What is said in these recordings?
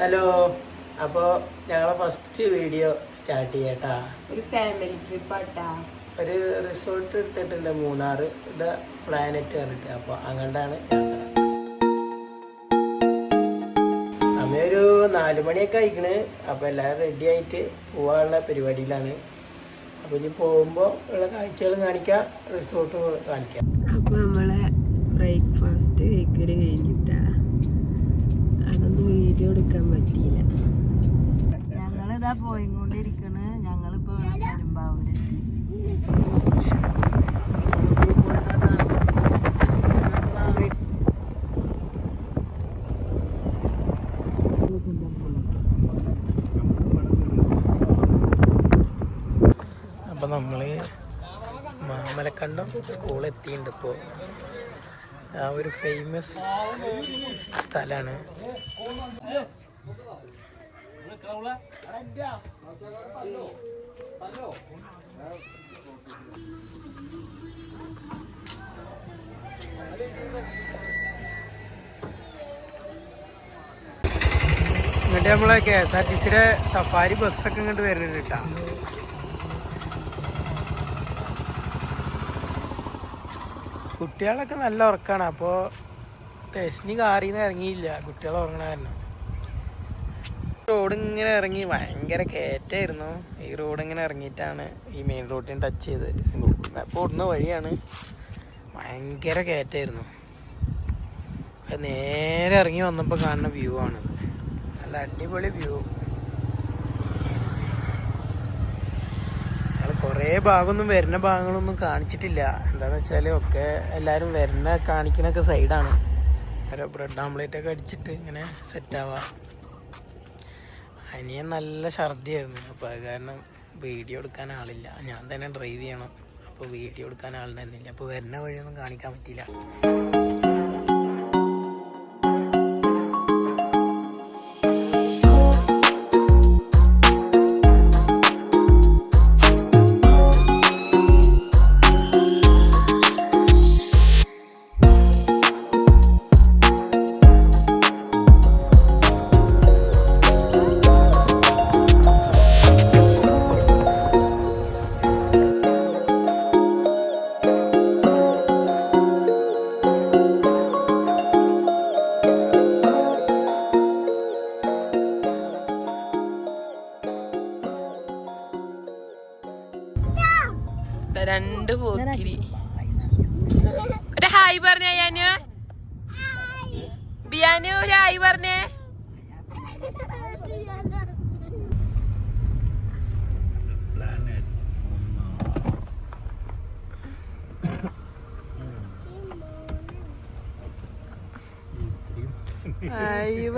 Hello. അപ്പോൾ ഞങ്ങളെ first video start ചെയ്യട്ടാ. ഒരു ഫാമിലി ട്രിപ്പ് ആട്ടാ. ഒരു റിസോർട്ട് എടുത്തിട്ടുണ്ട് മൂന്നാർ ദ പ്ലാനറ്റ് പറഞ്ഞിട്ട്. അപ്പോൾ അങ്ങോട്ടാണ്. അമ്മയൊരു നാല് മണിയൊക്കെ ആയിക്കണ്. അപ്പോൾ എല്ലാവരും റെഡി ആയിട്ട് പോകാനുള്ള പരിപാടിയിലാണ്. അപ്പോൾ ഇനി പോകുമ്പോൾ ഉള്ള കാഴ്ചകൾ കാണിക്കാം. റിസോർട്ട് കാണിക്കാം അപ്പൊ നമ്മളെ ബ്രേക്ക്ഫാസ്റ്റ് കഴിക്കൽ കഴിഞ്ഞിട്ടാ അതൊന്നും വീഡിയോ പറ്റിയില്ല. ഞങ്ങളിതാ പോയിക്കൊണ്ടിരിക്കണ്. ഞങ്ങളിപ്പോ പെരുമ്പാവൂരെത്തി അപ്പോൾ നമ്മൾ മാമലക്കണ്ടം സ്കൂൾ എത്തിയിട്ടുണ്ട് ഇപ്പോൾ ആ ഒരു ഫേമസ് സ്ഥലമാണ് ഇങ്ങോട്ട് നമ്മളെ കെ എസ് ആർ ടി സിയുടെ സഫാരി ബസ്സൊക്കെ ഇങ്ങോട്ട് വരുന്നുണ്ട് കേട്ടോ കുട്ടികളൊക്കെ നല്ല ഉറക്കാണ്. അപ്പോൾ തെസ്നി കാറിൽ നിന്ന് ഇറങ്ങിയില്ല. കുട്ടികൾ ഉറങ്ങണ റോഡ് ഇങ്ങനെ ഇറങ്ങി ഭയങ്കര കയറ്റായിരുന്നു. ഈ റോഡ് ഇങ്ങനെ ഇറങ്ങിയിട്ടാണ് ഈ മെയിൻ റോഡിനെ ടച്ച് ചെയ്ത് അപ്പോൾ ഓടുന്ന വഴിയാണ് ഭയങ്കര കയറ്റായിരുന്നു. നേരെ ഇറങ്ങി വന്നപ്പോൾ കാണുന്ന വ്യൂ ആണ് നല്ല അടിപൊളി വ്യൂ കുറേ ഭാഗമൊന്നും വരുന്ന ഭാഗങ്ങളൊന്നും കാണിച്ചിട്ടില്ല. എന്താന്ന് വെച്ചാൽ ഒക്കെ എല്ലാവരും വരുന്ന കാണിക്കണൊക്കെ സൈഡാണ് ബ്രെഡ് ആംപ്ലേറ്റ് ഒക്കെ അടിച്ചിട്ട് ഇങ്ങനെ സെറ്റ് ആവാം. അനിയൻ നല്ല ഛർദിയായിരുന്നു. അപ്പോൾ അത് കാരണം വീഡിയോ എടുക്കാൻ ആളില്ല. ഞാൻ തന്നെ ഡ്രൈവ് ചെയ്യണം. അപ്പോൾ വീഡിയോ എടുക്കാൻ ആളുണ്ടായിരുന്നില്ല അപ്പോൾ വരുന്ന വഴിയൊന്നും കാണിക്കാൻ പറ്റിയില്ല.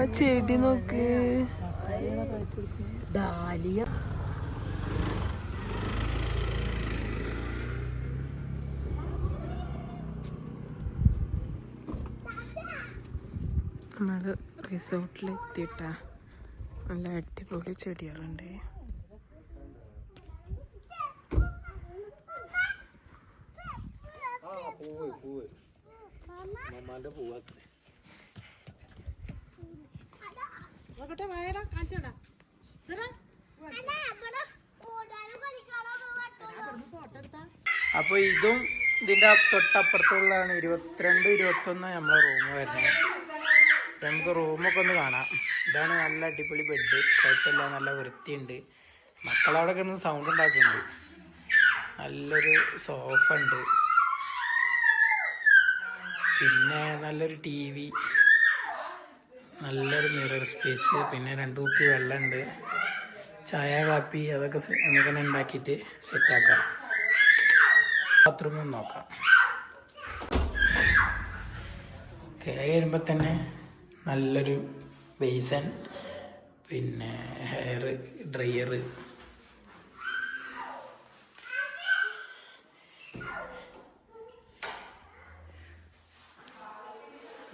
അയ്യോ ചെടി നോക്ക്. ഡാലിയ. നമ്മൾ റിസോർട്ടിൽ എത്തിയിട്ടാ. നല്ല അടിപൊളി ചെടികളുണ്ട്. മമ്മാന്റെ പൂവാത്രേ അപ്പോൾ ഇതും. ഇതിന്റെ തൊട്ടപ്പുറത്തുള്ളതാണ്. ഇരുപത്തിരണ്ട് ഇരുപത്തൊന്ന് നമ്മളെ റൂം വരുന്നത്. നമുക്ക് റൂമൊക്കെ ഒന്ന് കാണാം. ഇതാണ് നല്ല അടിപൊളി ബെഡ് കുഴപ്പമില്ല നല്ല വൃത്തിയുണ്ട്. മക്കളവിടെ കിടന്ന് സൗണ്ട് ഉണ്ടാക്കുന്നുണ്ട്. നല്ലൊരു സോഫ ഉണ്ട്. പിന്നെ നല്ലൊരു ടി വി നല്ലൊരു മിറർ സ്പേസ് പിന്നെ രണ്ട് കുപ്പി വെള്ളമുണ്ട്. ചായ കാപ്പി അതൊക്കെ അങ്ങനെ ഉണ്ടാക്കിയിട്ട് സെറ്റാക്കാം ബാത്റൂമിൽ നോക്കാം. കയറി വരുമ്പോൾ തന്നെ നല്ലൊരു ബേസൻ പിന്നെ ഹെയർ ഡ്രയർ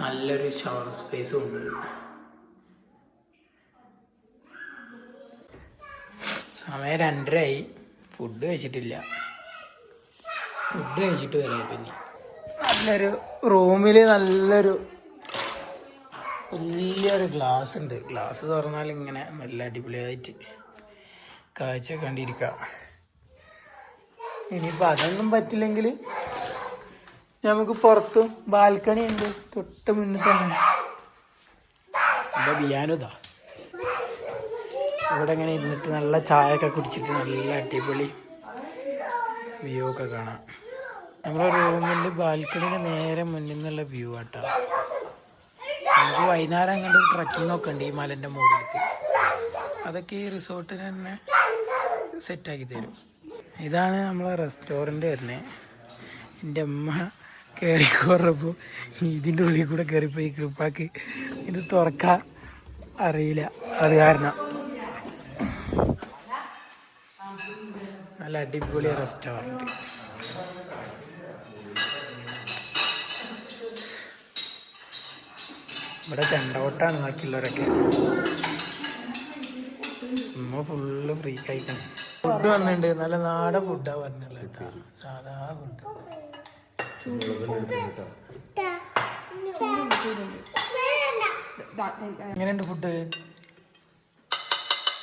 നല്ലൊരു ഷവർ സ്പേസും ഉണ്ട്. സമയം രണ്ടരയായി. ഫുഡ് കഴിച്ചിട്ടില്ല. ഫുഡ് കഴിച്ചിട്ട് വരാം പിന്നെ. നല്ലൊരു റൂമിൽ നല്ലൊരു വലിയൊരു ഗ്ലാസ് ഉണ്ട്. ഗ്ലാസ് തുറന്നാൽ ഇങ്ങനെ നല്ല അടിപൊളിയായിട്ട് കാഴ്ച കണ്ടിരിക്കാം. ഇനിയിപ്പോൾ അതൊന്നും പറ്റില്ലെങ്കിൽ നമുക്ക് പുറത്തും ബാൽക്കണി ഉണ്ട് തൊട്ട് മുന്നിൽ തന്നെ. ഇവിടെ ബിയാനുതാ ഇവിടെ ഇങ്ങനെ ഇരുന്നിട്ട് നല്ല ചായയൊക്കെ കുടിച്ചിട്ട് നല്ല അടിപൊളി വ്യൂ ഒക്കെ കാണാം. നമ്മുടെ റൂമിന്റെ ബാൽക്കണിന്റെ നേരെ മുന്നിൽ നിന്നുള്ള വ്യൂ ആട്ടോ. നമുക്ക് വൈകുന്നേരം അങ്ങോട്ട് ട്രക്കിംഗ് ഒക്കെ ഉണ്ട് ഈ മലന്റെ മുകളിലേക്ക്. അതൊക്കെ ഈ റിസോർട്ടിന് തന്നെ സെറ്റാക്കി തരും. ഇതാണ് നമ്മളെ റെസ്റ്റോറന്റ് വരുന്നത് എന്റെ അമ്മ കയറി കുറപ്പോൾ ഇതിന്റെ ഉള്ളിൽ കൂടെ കയറിപ്പോയി കൃപ്പാക്ക്. ഇത് തുറക്കാൻ അറിയില്ല. അത് കാരണം. നല്ല അടിപൊളി റെസ്റ്റോറന്റ് ഇവിടെ ചെണ്ടോട്ടാണ് ബാക്കിയുള്ളവരൊക്കെ. ഉമ്മ ഫുള്ള് ഫ്രീ കഴിക്കണം ഫുഡ് വന്നിട്ടുണ്ട്. നല്ല നാടൻ ഫുഡാണ് പറഞ്ഞുള്ളത് കേട്ടോ. സാധാ ഫുഡ് എങ്ങനെയുണ്ട് ഫുഡ്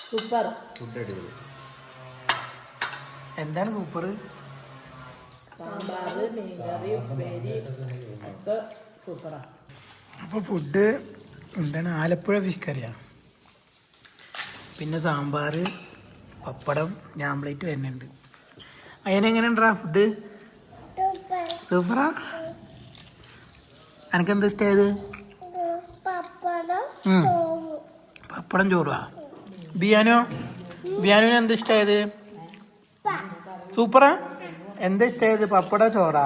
സൂപ്പർ എന്താണ് സൂപ്പർ സാമ്പാർ മീൻകറി ഉപ്പേരി ഒക്കെ സൂപ്പറാ. അപ്പോൾ ഫുഡ് എന്താണ്? ആലപ്പുഴ ഫിഷ് കറിയാണ് പിന്നെ സാമ്പാർ പപ്പടം ഞാംപ്ലേറ്റ് വരുന്നുണ്ട്. അതിനെങ്ങനെയുണ്ടാ ഫുഡ് സൂപ്പറാ? എനക്കെന്താ ഇഷ്ടമായത്. പപ്പടം ചോറുവാ ബിയാനോ? ബിയാനുവിന് എന്താ ഇഷ്ടമായത് സൂപ്പറാ? എന്താ ഇഷ്ടമായത് പപ്പട ചോറാ?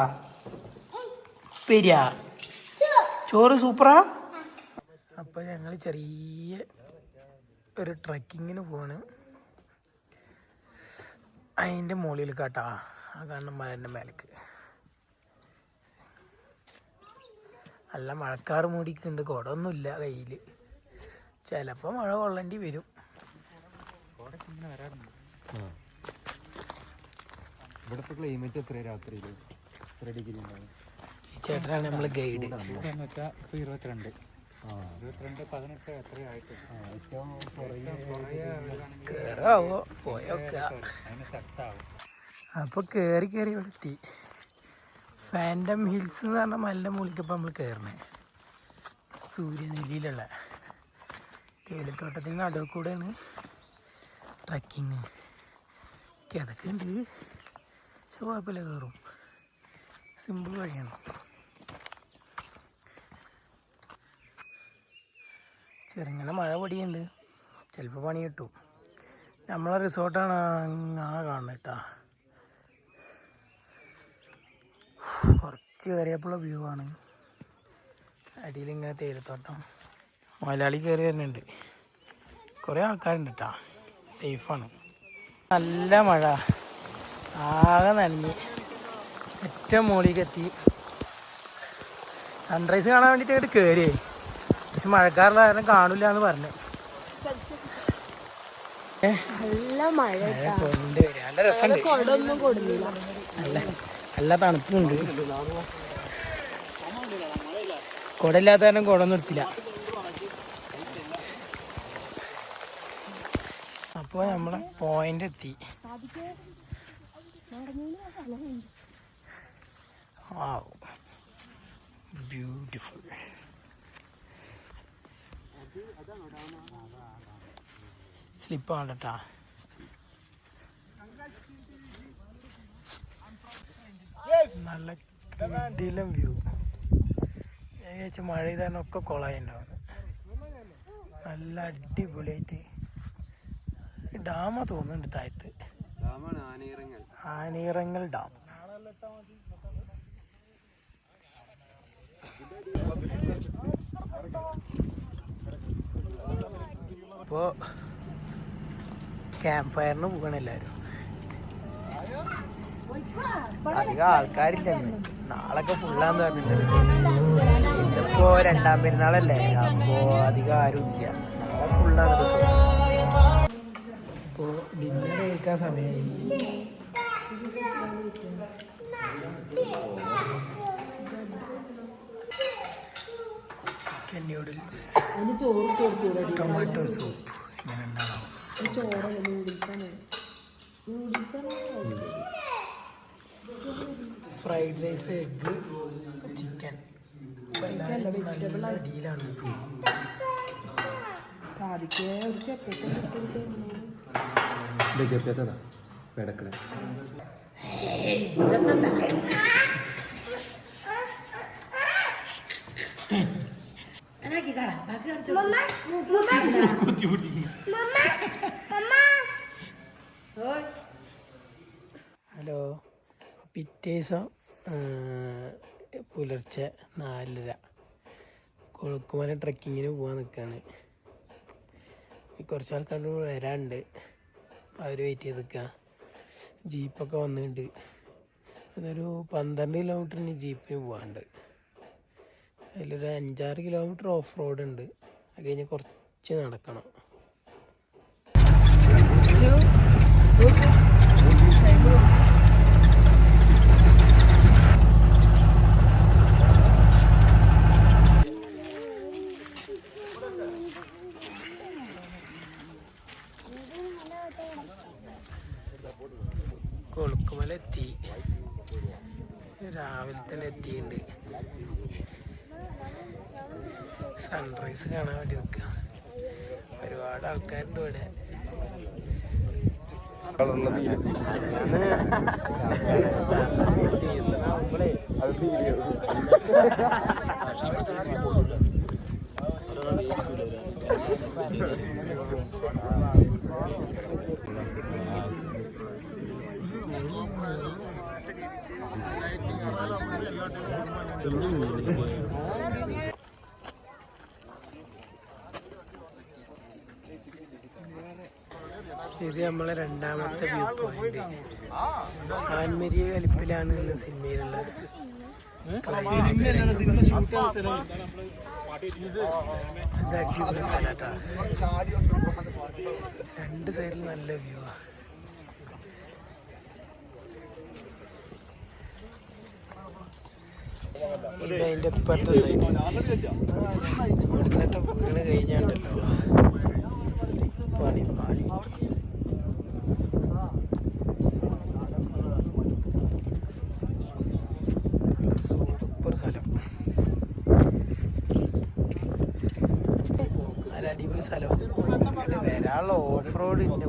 പെരിയാ? ചോറ് സൂപ്പറാ? അപ്പൊ ഞങ്ങൾ ചെറിയ ഒരു ട്രക്കിങ്ങിന് പോവാണ്. അതിന്റെ മുകളിൽ കേട്ടാ ആ കാണുന്ന മലേന്റെ മേലേക്ക്. നല്ല മഴക്കാറ് മൂടിക്കുന്നുണ്ട് കുടമൊന്നുമില്ല കയ്യിൽ ചിലപ്പോൾ മഴ കൊള്ളേണ്ടി വരും. ഇവിടുത്തെ ക്ലൈമറ്റ് എത്ര രാത്രിയിൽ എത്ര ഡിഗ്രി ഉണ്ടാവും? ഈ ചേട്ടനാണ് നമ്മൾ ഗൈഡ് ഇരുപത്തിരണ്ട്. ഇരുപത്തിരണ്ട് പതിനെട്ട് എത്രയായിട്ട് ഏറ്റവും കേറാവോ? പോയോക്ക അപ്പോൾ കയറി കയറി ഇവിടെ എത്തി. ഫാന്റം ഹിൽസ് എന്ന് പറഞ്ഞ മലിന്റെ മുകളിലേക്ക് നമ്മൾ കയറണേ സൂര്യനെല്ലിയിലുള്ള തേയിലത്തോട്ടത്തിന്റെ നടുവ് കൂടെയാണ് ട്രക്കിങ് അതൊക്കെ ഉണ്ട്. പക്ഷെ കുഴപ്പമില്ല കയറും. സിമ്പിൾ വഴിയാണ്. ചെറുങ്ങനെ മഴ പൊടിയുണ്ട്. ചിലപ്പോൾ പണി കിട്ടും. നമ്മളെ റിസോർട്ടാണ് ആ കാണുന്നത് കേട്ടാ കുറച്ച് കയറിയപ്പോഴുള്ള വ്യൂ ആണ്. അടിയിൽ ഇങ്ങനെ തേയിലത്തോട്ടം. മലയാളി കയറി വരുന്നുണ്ട്. കുറേ ആൾക്കാരുണ്ട് കേട്ടാ സേഫാണ് നല്ല മഴ. ആകെ നനഞ്ഞ്. ഏറ്റവും മുകളിലേക്ക് എത്തി സൺറൈസ് കാണാൻ വേണ്ടിയിട്ട് അങ്ങോട്ട് കയറിയേ പക്ഷെ മഴക്കാരുള്ള കാരണം കാണില്ല എന്ന് പറഞ്ഞു. നല്ല മഴ രസമുണ്ട്. തണുപ്പുണ്ട്. കുടയില്ലാത്ത കാരണം കുടൊന്നും നിർത്തില്ല അപ്പോൾ നമ്മളെ പോയിന്റ് എത്തി. ബ്യൂട്ടിഫുൾ സ്ലിപ്പാണ് കേട്ടാ നല്ല കിടിലം വ്യൂ വിചാരിച്ച മഴ ചെയ്താൽ ഒക്കെ കൊളായി ഉണ്ടാവുന്നത് നല്ല അടിപൊളിയായിട്ട്. ഡാമ തോന്നുന്നുണ്ട് താഴത്ത്. ആനയിറങ്ങൽ. ഡാം. ഇപ്പോ ക്യാമ്പ് ഫയറിന് പോകണ എല്ലാവരും അധികം ആൾക്കാരില്ലെന്ന് നാളൊക്കെ ഫുള്ളാന്ന് പറഞ്ഞിട്ടുണ്ട്. ഇതിപ്പോ രണ്ടാം പെരുന്നാളല്ലേ. അപ്പോ അധികം ആരും ഇല്ല നാളെ ഫുള്ളാണ് ഇപ്പോ ഡിന്നർ സമയമായി. ചിക്കൻ ന്യൂഡിൽസ് ടൊമാറ്റോ സൂപ്പ് ഇങ്ങനെ ഉണ്ടാവും. ഫ്രൈഡ് റൈസ് എഗ്ഗ് ചിക്കൻ നല്ല ഡീലാണ് സാധിക്കേ ഒരു ചെപ്പൊക്കെ പെടക്കട ഹലോ. പിറ്റേ ദിവസം പുലർച്ചെ നാലര. കൊളുക്കുമല ട്രക്കിങ്ങിന് പോകാൻ നിൽക്കുകയാണ് കുറച്ച് ആൾക്കാർ വരാനുണ്ട് അവർ വെയിറ്റ് ചെയ്ത് നിൽക്കുക ജീപ്പൊക്കെ വന്നിട്ടുണ്ട് അതൊരു പന്ത്രണ്ട് കിലോമീറ്ററിന് ജീപ്പിന് പോകാനുണ്ട് അതിലൊരു അഞ്ചാറ് കിലോമീറ്റർ ഓഫ് റോഡ് ഉണ്ട് അത് കഴിഞ്ഞ് കുറച്ച് നടക്കണം കൊളുക്കുമല എത്തി രാവിലെ എത്തിയിട്ടുണ്ട് സൺറൈസ് കാണാൻ വേണ്ടി നിൽക്കുക ഒരുപാട് ആൾക്കാരുണ്ട് ഇവിടെ. ഇത് നമ്മളെ രണ്ടാമത്തെ വ്യൂ പോയിന്റ് ആൻമരിയ കലിപ്പിലാണ് ഇന്ന് സിനിമയിലുള്ളത്. ഇത് അടിപൊളി സ്ഥലട്ടാ രണ്ട് സൈഡിൽ നല്ല വ്യൂ ആ. ഇത് അതിന്റെ ഇപ്പുറത്തെ സൈഡ് ഇവിടുന്നിട്ട് വീണ് കഴിഞ്ഞാണ്ടല്ലോ. പണി പണി സൂപ്പർ സ്ഥലം. നല്ല അടിപൊളി സ്ഥലം. വരാനുള്ള ഓഫ് റോഡ് ഇന്റെ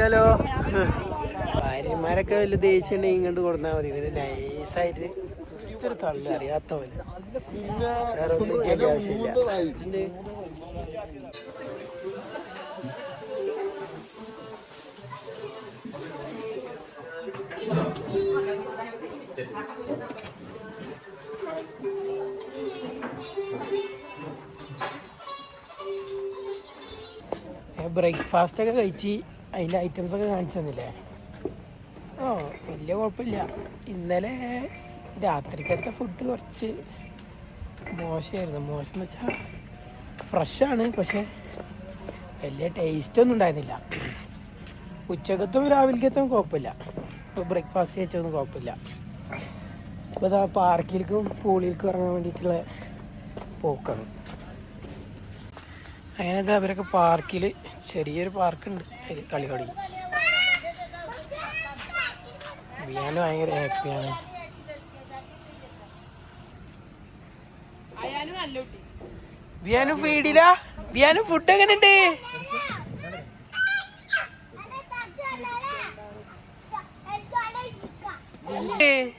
തള്ളിട്ടാലോ ഭാര്യമാരൊക്കെ വലിയ ദേഷ്യം ഉണ്ടെങ്കിൽ ഇങ്ങോട്ട് കൊടുത്താൽ മതി. ഇതിന് നൈസായിട്ട് തള്ളി അറിയാത്ത പോലെ വേറെ ബ്രേക്ക്ഫാസ്റ്റ് ഒക്കെ കഴിച്ച് അതിന്റെ ഐറ്റംസ് ഒക്കെ കാണിച്ചു തന്നില്ലേ? ഓ വലിയ കുഴപ്പമില്ല ഇന്നലെ രാത്രിക്കത്തെ ഫുഡ് കുറച്ച് മോശമായിരുന്നു മോശം എന്ന് വെച്ചാൽ ഫ്രഷാണ് പക്ഷെ വലിയ ടേസ്റ്റ് ഒന്നും ഉണ്ടായിരുന്നില്ല. ഉച്ചക്കത്തും രാവിലക്കത്തും കുഴപ്പമില്ല. ഇപ്പോൾ ബ്രേക്ക്ഫാസ്റ്റ് കഴിച്ചൊന്നും കുഴപ്പമില്ല. ഇപ്പോൾ പാർക്കിലേക്കും പൂളിലേക്കും ഇറങ്ങാൻ വേണ്ടിയിട്ടുള്ള പോക്കാണ്. അങ്ങനെ അവരൊക്കെ പാർക്കിൽ ചെറിയൊരു പാർക്കുണ്ട്. അതിൽ കളി തുടങ്ങി. ബിയാന് ഭയങ്കര ഹാപ്പിയാണ് ബിയാനും കുട്ടി. ബിയാനു ഫീഡില്ല ബിയാനു ഫുഡ് എങ്ങനെ എങ്ങനെയുണ്ട്?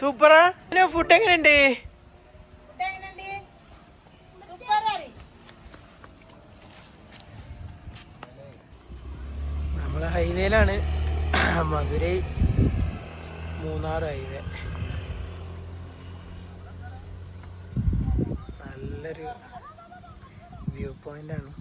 സൂപ്പറാ ഫുഡ് എങ്ങനെയുണ്ട്? മധുരൈ മൂന്നാർ ഹൈവേ നല്ലൊരു വ്യൂ പോയിന്റാണ്